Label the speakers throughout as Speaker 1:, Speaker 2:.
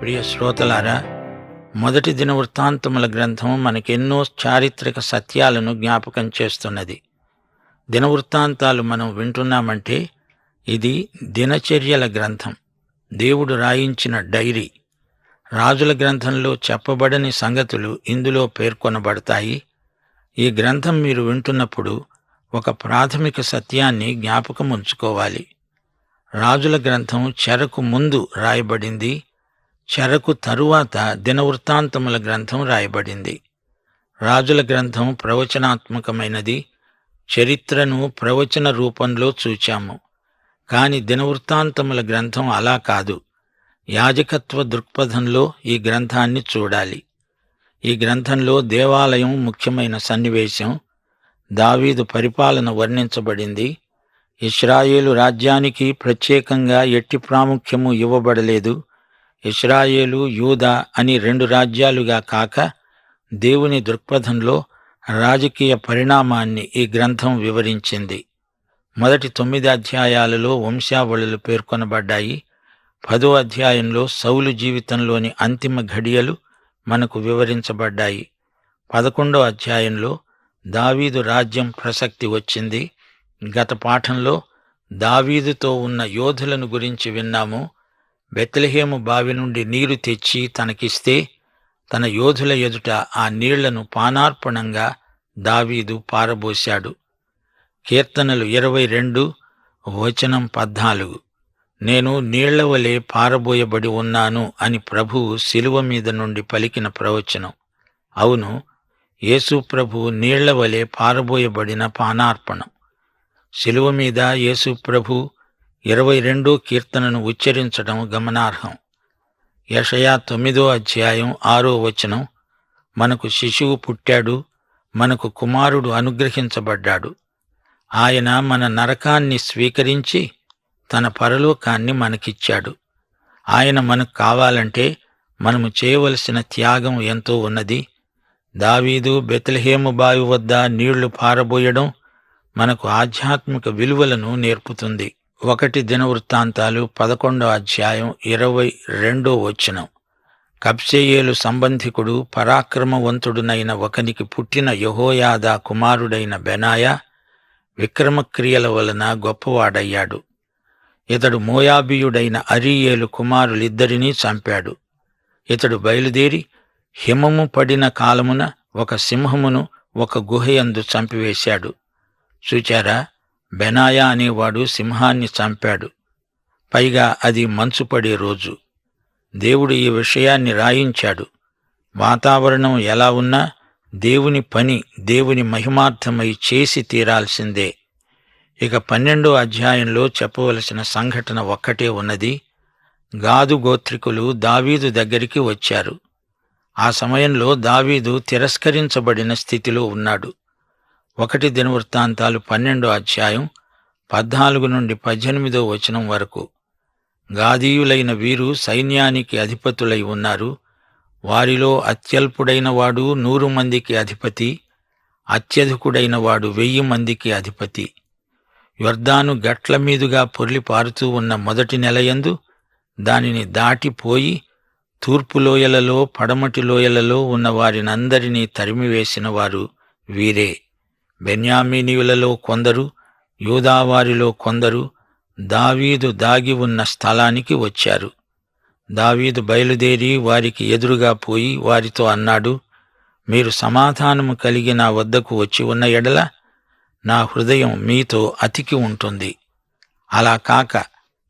Speaker 1: ప్రియ శ్రోతలారా మొదటి దిన వృత్తాంతముల గ్రంథం మనకెన్నో చారిత్రక సత్యాలను జ్ఞాపకం చేస్తున్నది. దినవృత్తాంతాలు మనం వింటున్నామంటే ఇది దినచర్యల గ్రంథం. దేవుడు రాయించిన డైరీ. రాజుల గ్రంథంలో చెప్పబడని సంగతులు ఇందులో పేర్కొనబడతాయి. ఈ గ్రంథం మీరు వింటున్నప్పుడు ఒక ప్రాథమిక సత్యాన్ని జ్ఞాపకం ఉంచుకోవాలి. రాజుల గ్రంథం చెరకు ముందు రాయబడింది. చెరకు తరువాత దినవృత్తాంతముల గ్రంథం రాయబడింది. రాజుల గ్రంథం ప్రవచనాత్మకమైనది. చరిత్రను ప్రవచన రూపంలో చూచాము. కాని దినవృత్తాంతముల గ్రంథం అలా కాదు. యాజకత్వ దృక్పథంలో ఈ గ్రంథాన్ని చూడాలి. ఈ గ్రంథంలో దేవాలయం ముఖ్యమైన సన్నివేశం. దావీదు పరిపాలన వర్ణించబడింది. ఇస్రాయేలు రాజ్యానికి ప్రత్యేకంగా ఎట్టి ప్రాముఖ్యము ఇవ్వబడలేదు. ఇస్రాయేలు యూదా అని రెండు రాజ్యాలుగా కాక దేవుని దృక్పథంలో రాజకీయ పరిణామాన్ని ఈ గ్రంథం వివరించింది. మొదటి తొమ్మిది అధ్యాయాలలో వంశావళులు పేర్కొనబడ్డాయి. పదో అధ్యాయంలో సౌలు జీవితంలోని అంతిమ ఘడియలు మనకు వివరించబడ్డాయి. పదకొండో అధ్యాయంలో దావీదు రాజ్యం ప్రసక్తి వచ్చింది. గత పాఠంలో దావీదుతో ఉన్న యోధులను గురించి విన్నాము. బెత్లెహేము బావి నుండి నీరు తెచ్చి తనకిస్తే తన యోధుల ఎదుట ఆ నీళ్ళను పానార్పణంగా దావీదు పారబోశాడు. కీర్తనలు ఇరవై రెండు వచనం పద్నాలుగు. నేను నీళ్ళ వలె పారబోయబడి ఉన్నాను అని ప్రభువు శిలువ మీద నుండి పలికిన ప్రవచనం. అవును యేసు ప్రభువు నీళ్ళ వలె పారబోయబడిన పానార్పణం. శిలువ మీద యేసు ప్రభు ఇరవై రెండో కీర్తనను ఉచ్చరించడం గమనార్హం. యషయా తొమ్మిదో అధ్యాయం ఆరో వచనం మనకు శిశువు పుట్టాడు మనకు కుమారుడు అనుగ్రహించబడ్డాడు. ఆయన మన నరకాన్ని స్వీకరించి తన పరలోకాన్ని మనకిచ్చాడు. ఆయన మనకు కావాలంటే మనము చేయవలసిన త్యాగం ఎంతో ఉన్నది. దావీదు బెత్లహేము బావి వద్ద నీళ్ళు పారబోయడం మనకు ఆధ్యాత్మిక విలువలను నేర్పుతుంది. ఒకటి దినవృత్తాంతాలు పదకొండో అధ్యాయం ఇరవై రెండో వచనం. కబ్సేయేలు సంబంధికుడు పరాక్రమవంతుడునైన ఒకనికి పుట్టిన యహోయాదా కుమారుడైన బెనాయా విక్రమక్రియల వలన గొప్పవాడయ్యాడు. ఇతడు మోయాబీయుడైన అరియేలు కుమారులిద్దరినీ చంపాడు. ఇతడు బయలుదేరి హిమము పడిన కాలమున ఒక సింహమును ఒక గుహయందు చంపివేశాడు. చూచారా? బెనాయా అనేవాడు సింహాన్ని చంపాడు. పైగా అది మంచు పడే రోజు. దేవుడు ఈ విషయాన్ని రాయించాడు. వాతావరణం ఎలా ఉన్నా దేవుని పని దేవుని మహిమార్థమై చేసి తీరాల్సిందే. ఇక పన్నెండో అధ్యాయంలో చెప్పవలసిన సంఘటన ఒక్కటే ఉన్నది. గాదు గోత్రికులు దావీదు దగ్గరికి వచ్చారు. ఆ సమయంలో దావీదు తిరస్కరించబడిన స్థితిలో ఉన్నాడు. ఒకటి దినవృత్తాంతాలు పన్నెండో అధ్యాయం పద్నాలుగు నుండి పద్దెనిమిదో వచనం వరకు. గాదీయులైన వీరు సైన్యానికి అధిపతులై ఉన్నారు. వారిలో అత్యల్పుడైన వాడు నూరు మందికి అధిపతి అత్యధికుడైన వాడు వెయ్యి మందికి అధిపతి. యొర్దాను గట్ల మీదుగా పొర్లి పారుతూ ఉన్న మొదటి నెలయందు దానిని దాటిపోయి తూర్పు లోయలలో పడమటి లోయలలో ఉన్న వారినందరినీ తరిమివేసిన వారు వీరే. బెన్యామీనీయులలో కొందరు యూదావారిలో కొందరు దావీదు దాగి ఉన్న స్థలానికి వచ్చారు. దావీదు బయలుదేరి వారికి ఎదురుగా పోయి వారితో అన్నాడు మీరు సమాధానము కలిగి నా వద్దకు వచ్చి ఉన్న ఎడల నా హృదయం మీతో అతికి ఉంటుంది. అలా కాక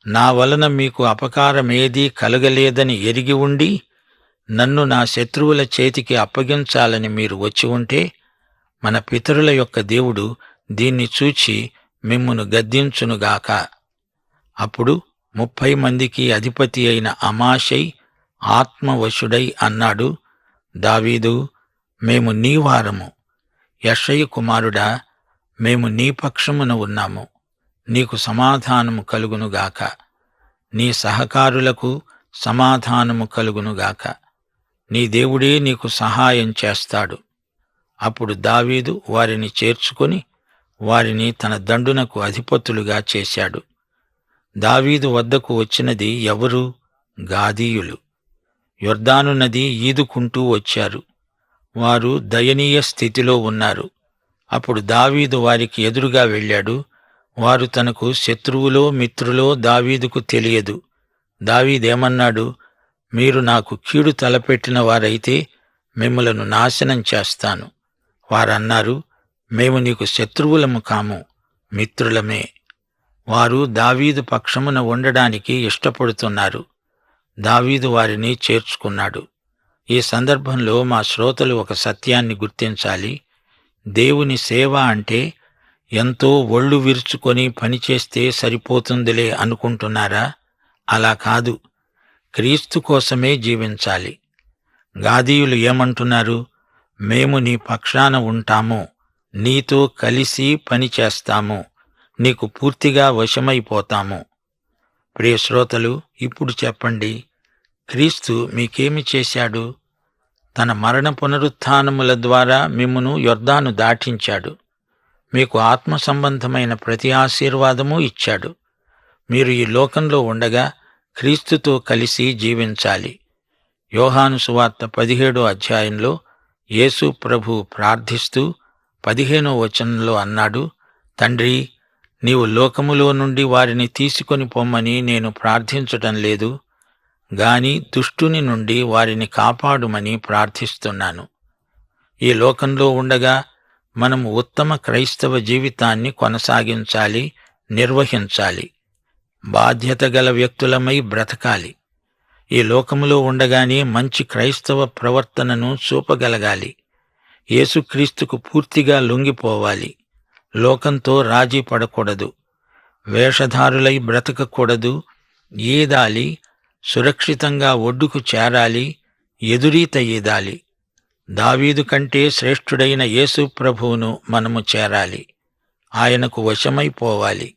Speaker 1: నా వలన మీకు అపకారమేదీ కలగలేదని ఎరిగి ఉండి నన్ను నా శత్రువుల చేతికి అప్పగించాలని మీరు వచ్చి ఉంటే మన పితరుల యొక్క దేవుడు దీన్ని చూచి మిమ్మును గద్దించునుగాక. అప్పుడు ముప్పై మందికి అధిపతి అయిన అమాషై ఆత్మవశుడై అన్నాడు దావీదు మేము నీ వారము. యషయ్య కుమారుడా మేము నీ పక్షమున ఉన్నాము. నీకు సమాధానము కలుగునుగాక. నీ సహకారులకు సమాధానము కలుగునుగాక. నీ దేవుడే నీకు సహాయం చేస్తాడు. అప్పుడు దావీదు వారిని చేర్చుకొని వారిని తన దండునకు అధిపతులుగా చేశాడు. దావీదు వద్దకు వచ్చినది ఎవరు? గాదీయులు. యొర్దాను నది ఈదుకుంటూ వచ్చారు. వారు దయనీయ స్థితిలో ఉన్నారు. అప్పుడు దావీదు వారికి ఎదురుగా వెళ్ళాడు. వారు తనకు శత్రువులో మిత్రులో దావీదుకు తెలియదు. దావీదేమన్నాడు? మీరు నాకు కీడు తలపెట్టిన వారైతే మిమ్మలను నాశనం చేస్తాను. వారన్నారు మేము నీకు శత్రువులము కాము మిత్రులమే. వారు దావీదు పక్షమున ఉండడానికి ఇష్టపడుతున్నారు. దావీదు వారిని చేర్చుకున్నాడు. ఈ సందర్భంలో మా శ్రోతలు ఒక సత్యాన్ని గుర్తించాలి. దేవుని సేవ అంటే ఎంతో ఒళ్ళు విరుచుకొని పనిచేస్తే సరిపోతుందిలే అనుకుంటున్నారా? అలా కాదు. క్రీస్తు కోసమే జీవించాలి. గాదీయులు ఏమంటున్నారు? మేము నీ పక్షాన ఉంటాము. నీతో కలిసి పని చేస్తాము. నీకు పూర్తిగా వశమైపోతాము. ప్రియ శ్రోతలు ఇప్పుడు చెప్పండి. క్రీస్తు మీకేమి చేశాడు? తన మరణ పునరుత్నముల ద్వారా మిమ్మను యొర్దాను దాటించాడు. మీకు ఆత్మ సంబంధమైన ప్రతి ఆశీర్వాదము ఇచ్చాడు. మీరు ఈ లోకంలో ఉండగా క్రీస్తుతో కలిసి జీవించాలి. యోహాను సువార్త పదిహేడో అధ్యాయంలో యేసు ప్రభు ప్రార్థిస్తూ పదిహేనో వచనంలో అన్నాడు తండ్రి నీవు లోకములో నుండి వారిని తీసుకొని పొమ్మని నేను ప్రార్థించటం లేదు గాని దుష్టుని నుండి వారిని కాపాడుమని ప్రార్థిస్తున్నాను. ఈ లోకంలో ఉండగా మనం ఉత్తమ క్రైస్తవ జీవితాన్ని కొనసాగించాలి నిర్వహించాలి. బాధ్యత గల వ్యక్తులమై బ్రతకాలి. ఈ లోకములో ఉండగానే మంచి క్రైస్తవ ప్రవర్తనను చూపగలగాలి. యేసుక్రీస్తుకు పూర్తిగా లొంగిపోవాలి. లోకంతో రాజీ పడకూడదు. వేషధారులై బ్రతకకూడదు. ఈదాలి సురక్షితంగా ఒడ్డుకు చేరాలి. ఎదురీత ఈదాలి దావీదు కంటే శ్రేష్ఠుడైన యేసు ప్రభువును మనము చేరాలి. ఆయనకు వశమైపోవాలి.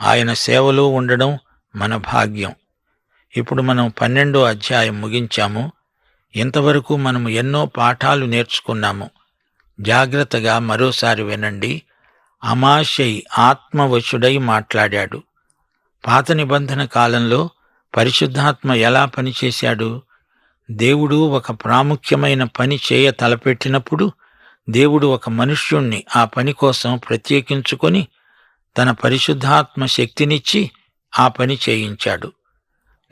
Speaker 1: ఆయన సేవలో ఉండడం మన భాగ్యం. ఇప్పుడు మనం పన్నెండో అధ్యాయం ముగించాము. ఇంతవరకు మనము ఎన్నో పాఠాలు నేర్చుకున్నాము. జాగ్రత్తగా మరోసారి వినండి. అమాశై ఆత్మవశుడై మాట్లాడాడు. పాత నిబంధన కాలంలో పరిశుద్ధాత్మ ఎలా పనిచేశాడు? దేవుడు ఒక ప్రాముఖ్యమైన పని చేయ తలపెట్టినప్పుడు దేవుడు ఒక మనుష్యుణ్ణి ఆ పని కోసం ప్రత్యేకించుకొని తన పరిశుద్ధాత్మ శక్తినిచ్చి ఆ పని చేయించాడు.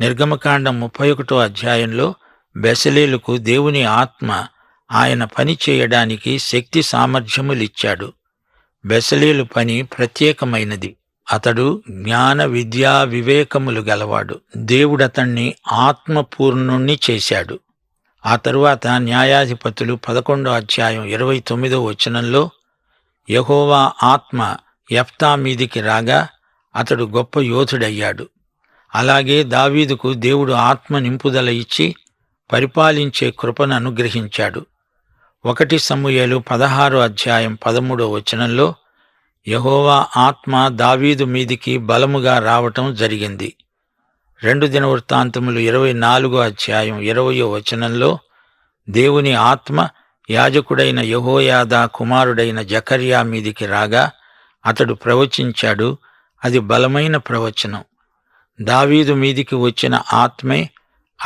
Speaker 1: నిర్గమకాండం ముప్పై ఒకటో అధ్యాయంలో బెసలేలుకు దేవుని ఆత్మ ఆయన పని చేయడానికి శక్తి సామర్థ్యములిచ్చాడు. బెసలేలు పని ప్రత్యేకమైనది. అతడు జ్ఞాన విద్యా వివేకములు గలవాడు. దేవుడతణ్ణి ఆత్మపూర్ణుణ్ణి చేశాడు. ఆ తరువాత న్యాయాధిపతులు పదకొండో అధ్యాయం ఇరవై తొమ్మిదో వచనంలో యహోవా ఆత్మ యఫ్తా మీదికి రాగా అతడు గొప్ప యోధుడయ్యాడు. అలాగే దావీదుకు దేవుడు ఆత్మ నింపుదల ఇచ్చి పరిపాలించే కృపను అనుగ్రహించాడు. ఒకటి సమూయేలు పదహారు అధ్యాయం పదమూడో వచనంలో యహోవా ఆత్మ దావీదు మీదికి బలముగా రావటం జరిగింది. రెండు దినవృత్తాంతములు ఇరవై నాలుగో అధ్యాయం ఇరవయో వచనంలో దేవుని ఆత్మ యాజకుడైన యహోయాదా కుమారుడైన జకర్యా మీదికి రాగా అతడు ప్రవచించాడు అది బలమైన ప్రవచనం. దావీదు మీదికి వచ్చిన ఆత్మే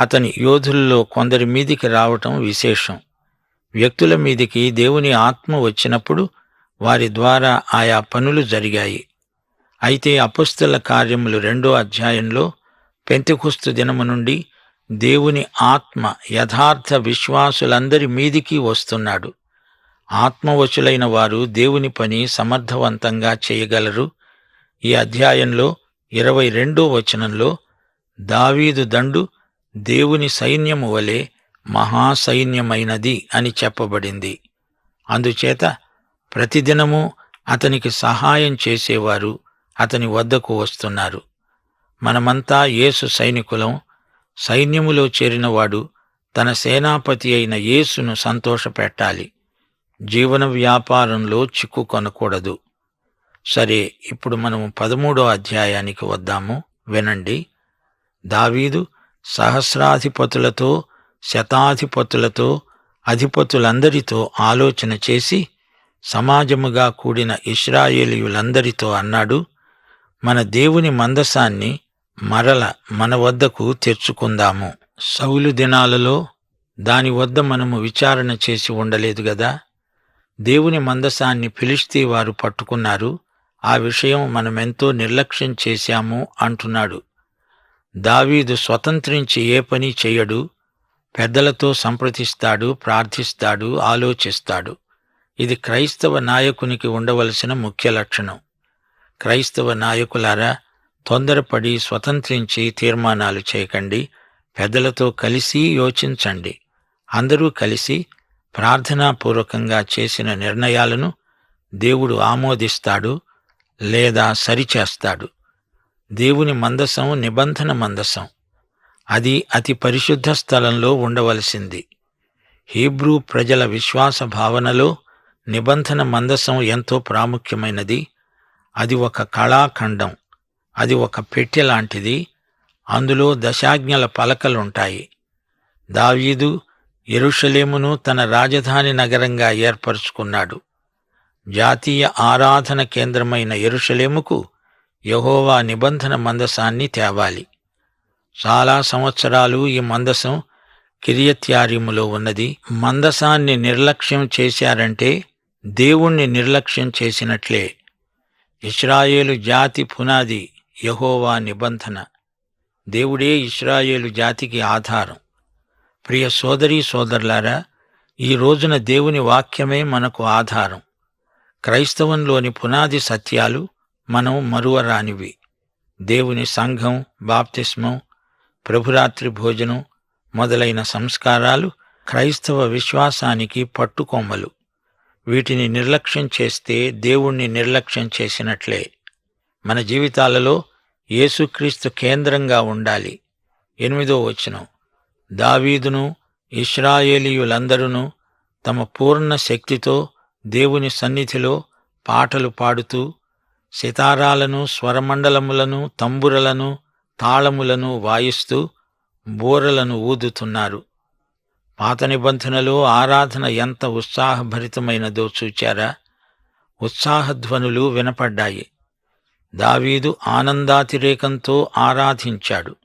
Speaker 1: అతని యోధుల్లో కొందరి మీదికి రావటం విశేషం. వ్యక్తుల మీదికి దేవుని ఆత్మ వచ్చినప్పుడు వారి ద్వారా ఆయా పనులు జరిగాయి. అయితే అపుస్తల కార్యములు రెండో అధ్యాయంలో పెంతికుస్తు దినము నుండి దేవుని ఆత్మ యథార్థ విశ్వాసులందరి మీదికి వస్తున్నాడు. ఆత్మవశులైన వారు దేవుని పని సమర్థవంతంగా చేయగలరు. ఈ అధ్యాయంలో ఇరవై రెండో వచనంలో దావీదు దండు దేవుని సైన్యము వలె మహాసైన్యమైనది అని చెప్పబడింది. అందుచేత ప్రతిదినము అతనికి సహాయం చేసేవారు అతని వద్దకు వస్తున్నారు. మనమంతా యేసు సైనికులం సైన్యములో చేరినవాడు తన సేనాపతి అయిన యేసును సంతోషపెట్టాలి. జీవన వ్యాపారంలో చిక్కుకొనకూడదు సరే ఇప్పుడు మనము పదమూడో అధ్యాయానికి వద్దాము. వినండి. దావీదు సహస్రాధిపతులతో శతాధిపతులతో అధిపతులందరితో ఆలోచన చేసి సమాజముగా కూడిన ఇస్రాయేలీయులందరితో అన్నాడు మన దేవుని మందసాన్ని మరల మన వద్దకు తెచ్చుకుందాము సౌలు దినాలలో దాని వద్ద మనము విచారణ చేసి ఉండలేదు గదా? దేవుని మందసాన్ని పిలిస్తే వారు పట్టుకున్నారు. ఆ విషయం మనమెంతో నిర్లక్ష్యం చేశాము అంటున్నాడు. దావీదు స్వతంత్రించి ఏ పని చెయ్యడు పెద్దలతో సంప్రదిస్తాడు ప్రార్థిస్తాడు ఆలోచిస్తాడు. ఇది క్రైస్తవ నాయకునికి ఉండవలసిన ముఖ్య లక్షణం. క్రైస్తవ నాయకులారా తొందరపడి స్వతంత్రించి తీర్మానాలు చేయకండి పెద్దలతో కలిసి యోచించండి. అందరూ కలిసి ప్రార్థనాపూర్వకంగా చేసిన నిర్ణయాలను దేవుడు ఆమోదిస్తాడు లేదా సరిచేస్తాడు. దేవుని మందసం నిబంధన మందసం. అది అతి పరిశుద్ధ స్థలంలో ఉండవలసింది. హీబ్రూ ప్రజల విశ్వాస భావనలో నిబంధన మందసం ఎంతో ప్రాముఖ్యమైనది. అది ఒక కళాఖండం. అది ఒక పెట్టె లాంటిది. అందులో దశాజ్ఞల పలకలుంటాయి. దావీదు ఎరుషలేమును తన రాజధాని నగరంగా ఏర్పరుచుకున్నాడు. జాతీయ ఆరాధన కేంద్రమైన ఎరుషలేముకు యహోవా నిబంధన మందసాన్ని తేవాలి. చాలా సంవత్సరాలు ఈ మందసం కిరియత్యారీములో ఉన్నది. మందసాన్ని నిర్లక్ష్యం చేశారంటే దేవుణ్ణి నిర్లక్ష్యం చేసినట్లే. ఇస్రాయేలు జాతి పునాది యహోవా నిబంధన. దేవుడే ఇస్రాయేలు జాతికి ఆధారం. ప్రియ సోదరీ సోదరులారా ఈ రోజున దేవుని వాక్యమే మనకు ఆధారం. క్రైస్తవంలోని పునాది సత్యాలు మనం మరువరానివి. దేవుని సంఘం బాప్తిస్మం ప్రభురాత్రి భోజనం మొదలైన సంస్కారాలు క్రైస్తవ విశ్వాసానికి పట్టుకొమ్మలు. వీటిని నిర్లక్ష్యం చేస్తే దేవుణ్ణి నిర్లక్ష్యం చేసినట్లే. మన జీవితాలలో యేసుక్రీస్తు కేంద్రంగా ఉండాలి. ఎనిమిదో వచనం. దావీదును ఇస్రాయేలీయులందరూ తమ పూర్ణ శక్తితో దేవుని సన్నిధిలో పాటలు పాడుతూ సితారాలను స్వరమండలములను తంబురలను తాళములను వాయిస్తూ బూరలను ఊదుతున్నారు. పాత నిబంధనలో ఆరాధన ఎంత ఉత్సాహభరితమైనదో చూచారా? ఉత్సాహధ్వనులు వినపడ్డాయి. దావీదు ఆనందాతిరేకంతో ఆరాధించాడు.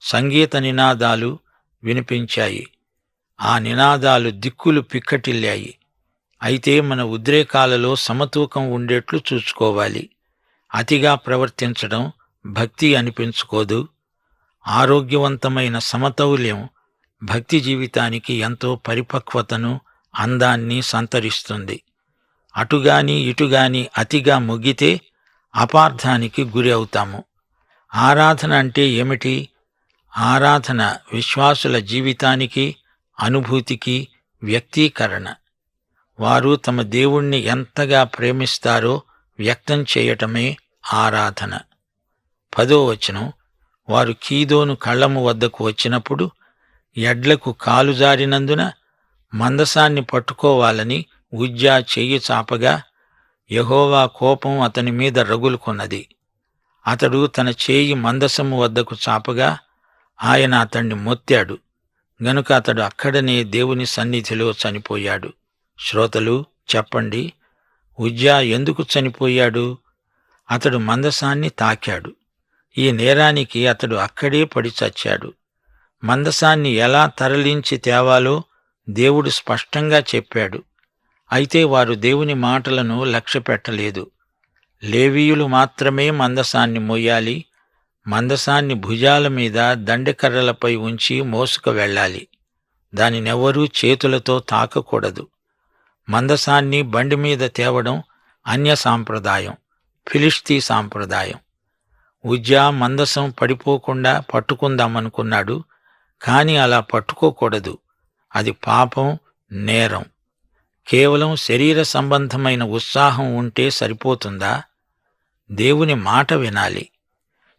Speaker 1: సంగీత నినాదాలు వినిపించాయి. ఆ నినాదాలు దిక్కులు పిక్కటిల్లాయి. అయితే మన ఉద్రేకాలలో సమతూకం ఉండేట్లు చూసుకోవాలి అతిగా ప్రవర్తించడం భక్తి అనిపించుకోదు. ఆరోగ్యవంతమైన సమతౌల్యం భక్తి జీవితానికి ఎంతో పరిపక్వతను అందాన్ని సంతరిస్తుంది. అటుగాని ఇటుగాని అతిగా మొగ్గితే అపార్థానికి గురి అవుతాము. ఆరాధన అంటే ఏమిటి? ఆరాధన విశ్వాసుల జీవితానికి అనుభూతికి వ్యక్తీకరణ. వారు తమ దేవుణ్ణి ఎంతగా ప్రేమిస్తారో వ్యక్తం చేయటమే ఆరాధన. పదో వచనం వారు కీదోను కళ్ళము వద్దకు వచ్చినప్పుడు ఎడ్లకు కాలు జారినందున మందసాన్ని పట్టుకోవాలని ఉజ్జా చెయ్యి చాపగా యహోవా కోపం అతని మీద రగులుకొన్నది. అతడు తన చేయి మందసము వద్దకు చాపగా ఆయన అతణ్ణి మొత్తాడు. గనుక అతడు అక్కడనే దేవుని సన్నిధిలో చనిపోయాడు. శ్రోతలు చెప్పండి ఉజ్జా ఎందుకు చనిపోయాడు? అతడు మందసాన్ని తాకాడు. ఈ నేరానికి అతడు అక్కడే పడి చచ్చాడు. మందసాన్ని ఎలా తరలించి తేవాలో దేవుడు స్పష్టంగా చెప్పాడు. అయితే వారు దేవుని మాటలను లక్ష్యపెట్టలేదు. లేవీయులు మాత్రమే మందసాన్ని మోయాలి. మందసాన్ని భుజాల మీద దండకర్రలపై ఉంచి మోసుకు వెళ్ళాలి. దానినెవరూ చేతులతో తాకకూడదు. మందసాన్ని బండి మీద తేవడం అన్య సాంప్రదాయం ఫిలిస్తీ సాంప్రదాయం. ఉజ్జా మందసం పడిపోకుండా పట్టుకుందామనుకున్నాడు కాని అలా పట్టుకోకూడదు. అది పాపం నేరం. కేవలం శరీర సంబంధమైన ఉత్సాహం ఉంటే సరిపోతుందా? దేవుని మాట వినాలి.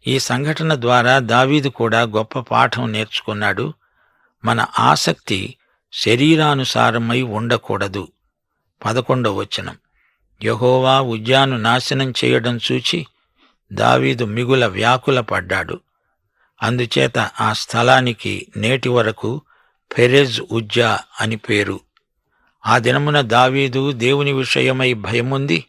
Speaker 1: ఈ సంఘటన ద్వారా దావీదు కూడా గొప్ప పాఠం నేర్చుకున్నాడు. మన ఆసక్తి శరీరానుసారమై ఉండకూడదు. పదకొండవ వచనం. యహోవా ఉజ్జాను నాశనం చేయడం చూచి దావీదు మిగుల వ్యాకుల పడ్డాడు అందుచేత ఆ స్థలానికి నేటి వరకు ఫెరెజ్ ఉజ్జా అని పేరు. ఆ దినమున దావీదు దేవుని విషయమై భయముంది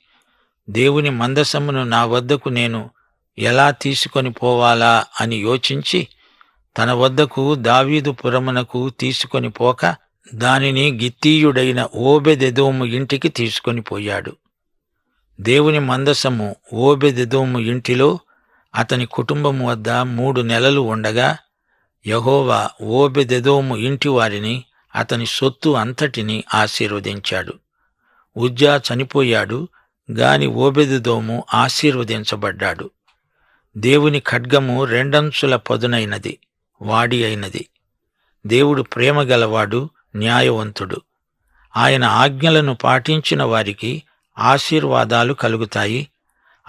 Speaker 1: దేవుని మందసమును నా వద్దకు నేను ఎలా తీసుకొని పోవాలా అని యోచించి తన వద్దకు దావీదు పురమునకు తీసుకొని పోక దానిని గిత్తీయుడైన ఓబెదెదోము ఇంటికి తీసుకొని పోయాడు. దేవుని మందసము ఓబెదెదోము ఇంటిలో అతని కుటుంబం వద్ద మూడు నెలలు ఉండగా యహోవా ఓబెదెదోము ఇంటి వారిని అతని సొత్తు అంతటిని ఆశీర్వదించాడు. ఉజ్జా చనిపోయాడు గాని ఓబెదెదోము ఆశీర్వదించబడ్డాడు. దేవుని ఖడ్గము రెండంచుల పదునైనది వాడి అయినది. దేవుడు ప్రేమగలవాడు న్యాయవంతుడు. ఆయన ఆజ్ఞలను పాటించిన వారికి ఆశీర్వాదాలు కలుగుతాయి.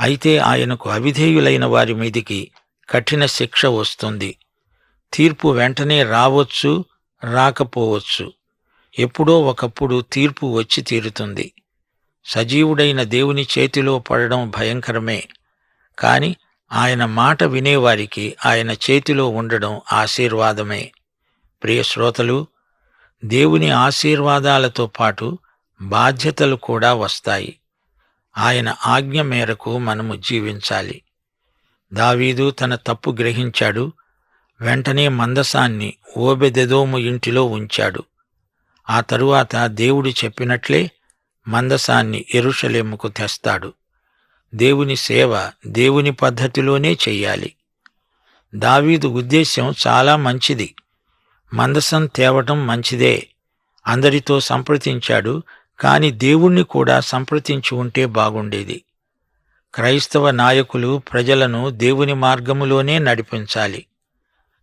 Speaker 1: అయితే ఆయనకు అవిధేయులైన వారి మీదికి కఠిన శిక్ష వస్తుంది. తీర్పు వెంటనే రావచ్చు రాకపోవచ్చు. ఎప్పుడో ఒకప్పుడు తీర్పు వచ్చి తీరుతుంది. సజీవుడైన దేవుని చేతిలో పడడం భయంకరమే. కాని ఆయన మాట వినేవారికి ఆయన చేతిలో ఉండడం ఆశీర్వాదమే. ప్రియ శ్రోతలు దేవుని ఆశీర్వాదాలతో పాటు బాధ్యతలు కూడా వస్తాయి. ఆయన ఆజ్ఞ మేరకు మనము జీవించాలి. దావీదు తన తప్పు గ్రహించాడు. వెంటనే మందసాన్ని ఓబెదెదోము ఇంటిలో ఉంచాడు. ఆ తరువాత దేవుడు చెప్పినట్లే మందసాన్ని ఎరుషలేముకు తెస్తాడు. దేవుని సేవ దేవుని పద్ధతిలోనే చెయ్యాలి. దావీదు ఉద్దేశ్యం చాలా మంచిది. మందసం తేవటం మంచిదే. అందరితో సంప్రదించాడు కాని దేవుణ్ణి కూడా సంప్రదించి ఉంటే బాగుండేది. క్రైస్తవ నాయకులు ప్రజలను దేవుని మార్గములోనే నడిపించాలి.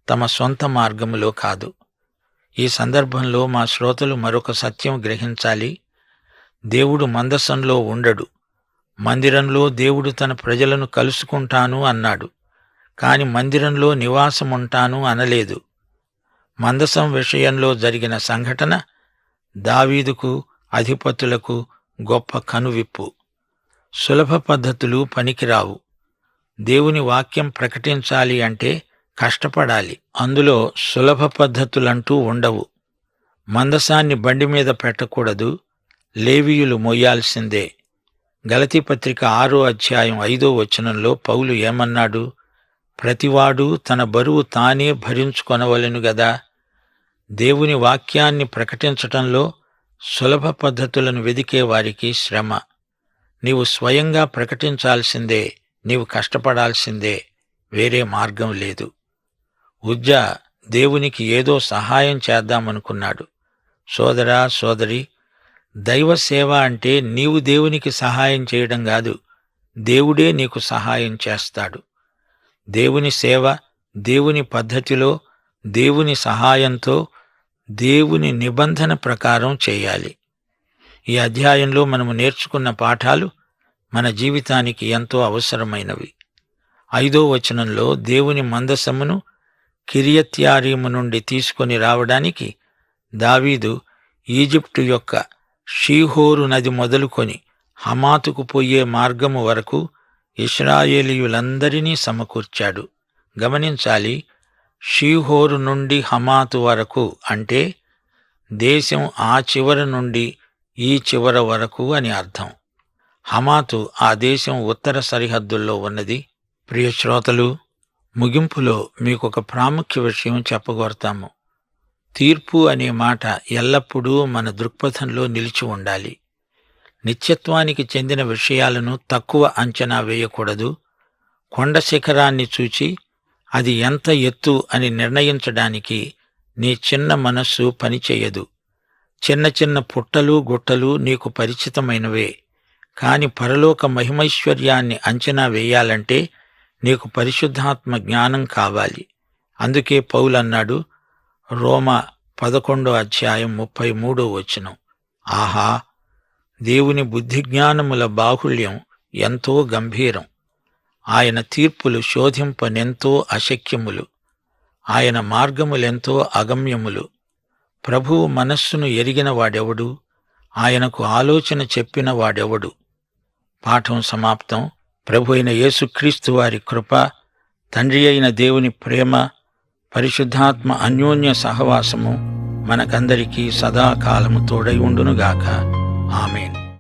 Speaker 1: తమ సొంత మార్గములో కాదు. ఈ సందర్భంలో మా శ్రోతలు మరొక సత్యం గ్రహించాలి. దేవుడు మందసంలో ఉండడు. మందిరంలో దేవుడు తన ప్రజలను కలుసుకుంటాను అన్నాడు. కాని మందిరంలో నివాసముంటాను అనలేదు. మందసం విషయంలో జరిగిన సంఘటన దావీదుకు అధిపతులకు గొప్ప కనువిప్పు. సులభ పద్ధతులు పనికిరావు. దేవుని వాక్యం ప్రకటించాలి అంటే కష్టపడాలి. అందులో సులభ పద్ధతులంటూ ఉండవు. మందసాన్ని బండి మీద పెట్టకూడదు. లేవీయులు మొయ్యాల్సిందే. గలతీ పత్రిక ఆరో అధ్యాయం ఐదో వచనంలో పౌలు ఏమన్నాడు? ప్రతివాడు తన బరువు తానే భరించుకొనవలెను గదా. దేవుని వాక్యాన్ని ప్రకటించటంలో సులభ పద్ధతులను వెదికే వారికి శ్రమ. నీవు స్వయంగా ప్రకటించాల్సిందే నీవు కష్టపడాల్సిందే వేరే మార్గం లేదు. ఉజ్జా దేవునికి ఏదో సహాయం చేద్దామనుకున్నాడు. సోదరా సోదరి దైవ సేవ అంటే నీవు దేవునికి సహాయం చేయడం కాదు దేవుడే నీకు సహాయం చేస్తాడు. దేవుని సేవ దేవుని పద్ధతిలో దేవుని సహాయంతో దేవుని నిబంధన ప్రకారం చేయాలి. ఈ అధ్యాయంలో మనము నేర్చుకున్న పాఠాలు మన జీవితానికి ఎంతో అవసరమైనవి. ఐదో వచనంలో దేవుని మందసమును కిరియత్యారీము నుండి తీసుకొని రావడానికి దావీదు ఈజిప్టు యొక్క షీహోరు నది మొదలుకొని హమాతుకు పోయే మార్గము వరకు ఇస్రాయేలీయులందరినీ సమకూర్చాడు. గమనించాలి షీహోరు నుండి హమాతు వరకు అంటే దేశం ఆ చివర నుండి ఈ చివర వరకు అని అర్థం. హమాతు ఆ దేశం ఉత్తర సరిహద్దుల్లో ఉన్నది. ప్రియ శ్రోతలు ముగింపులో మీకొక ప్రాముఖ్య విషయం చెప్పగోరతాము. తీర్పు అనే మాట ఎల్లప్పుడూ మన దృక్పథంలో నిలిచి ఉండాలి. నిత్యత్వానికి చెందిన విషయాలను తక్కువ అంచనా వేయకూడదు. కొండ శిఖరాన్ని చూచి అది ఎంత ఎత్తు అని నిర్ణయించడానికి నీ చిన్న మనస్సు పనిచేయదు. చిన్న చిన్న పుట్టలు గుట్టలు నీకు పరిచితమైనవే. కాని పరలోక మహిమైశ్వర్యాన్ని అంచనా వేయాలంటే నీకు పరిశుద్ధాత్మ జ్ఞానం కావాలి. అందుకే పౌలన్నాడు రోమ పదకొండో అధ్యాయం ముప్పై మూడో వచనం. ఆహా దేవుని బుద్ధిజ్ఞానముల బాహుళ్యం ఎంతో గంభీరం. ఆయన తీర్పులు శోధింపనెంతో అశక్యములు. ఆయన మార్గములెంతో అగమ్యములు. ప్రభువు మనస్సును ఎరిగిన వాడెవడు? ఆయనకు ఆలోచన చెప్పిన వాడెవడు? పాఠం సమాప్తం. ప్రభు అయిన యేసుక్రీస్తు వారి కృప తండ్రి అయిన దేవుని ప్రేమ పరిశుద్ధాత్మ అన్యోన్య సహవాసము మనకందరికీ సదాకాలము తోడై ఉండునుగాక. ఆమెను.